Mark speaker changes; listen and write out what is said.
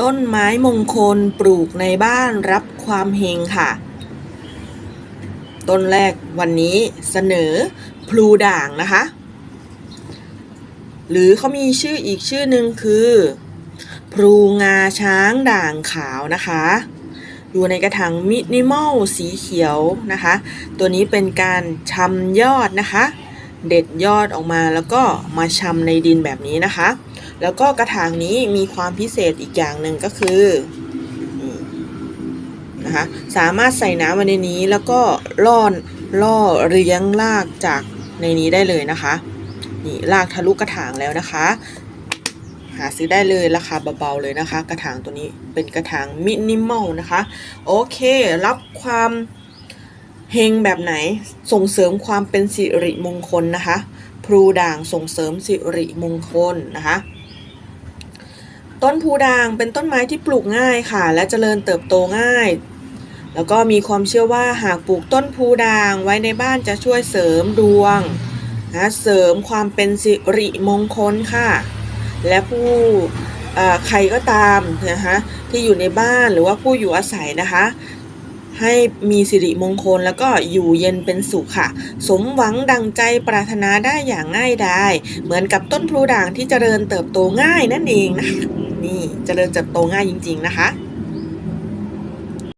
Speaker 1: ต้นไม้มงคลปลูกในบ้านรับความเฮงค่ะ ต้นแรกวันนี้เสนอพลูด่างนะคะ หรือเขามีชื่ออีกชื่อหนึ่งคือ พลูงาช้างด่างขาวนะคะ อยู่ในกระถางมินิมอลสีเขียวนะคะ ตัวนี้เป็นการชำยอดนะคะ เด็ดยอดออกมาแล้วก็มาชำในดินแบบนี้นะคะ แล้วก็กระถางนี้มีความพิเศษอีกอย่างหนึ่งก็คือนะคะสามารถใส่น้ำมาในนี้แล้วก็ล่อนล่อเลี้ยงรากจากในนี้ได้เลยนะคะนี่รากทะลุกระถางแล้วนะคะ หาซื้อได้เลยราคาเบาๆเลยนะคะ กระถางตัวนี้เป็นกระถางมินิมอลนะคะ โอเครับความ เฮงแบบไหนส่งเสริมความเป็นสิริมงคลนะคะพลูด่างส่งเสริมสิริมงคลนะคะ ต้นพลูด่างเป็นต้นไม้ที่ปลูกง่ายค่ะ และเจริญเติบโตง่าย แล้วก็มีความเชื่อว่าหากปลูกต้นพลูด่างไว้ในบ้านจะช่วยเสริมดวงนะเสริมความเป็นสิริมงคลค่ะ และผู้ใครก็ตามนะคะที่อยู่ในบ้านหรือว่าผู้อยู่อาศัยนะคะ ให้มีสิริมงคลแล้วก็อยู่เย็นเป็นสุขค่ะ สมหวังดังใจปรารถนาได้อย่างง่ายดายเหมือนกับต้นพลูด่างที่เจริญเติบโตง่ายนั่นเองนะคะนี่เจริญเติบโตง่ายจริง ๆ นะคะ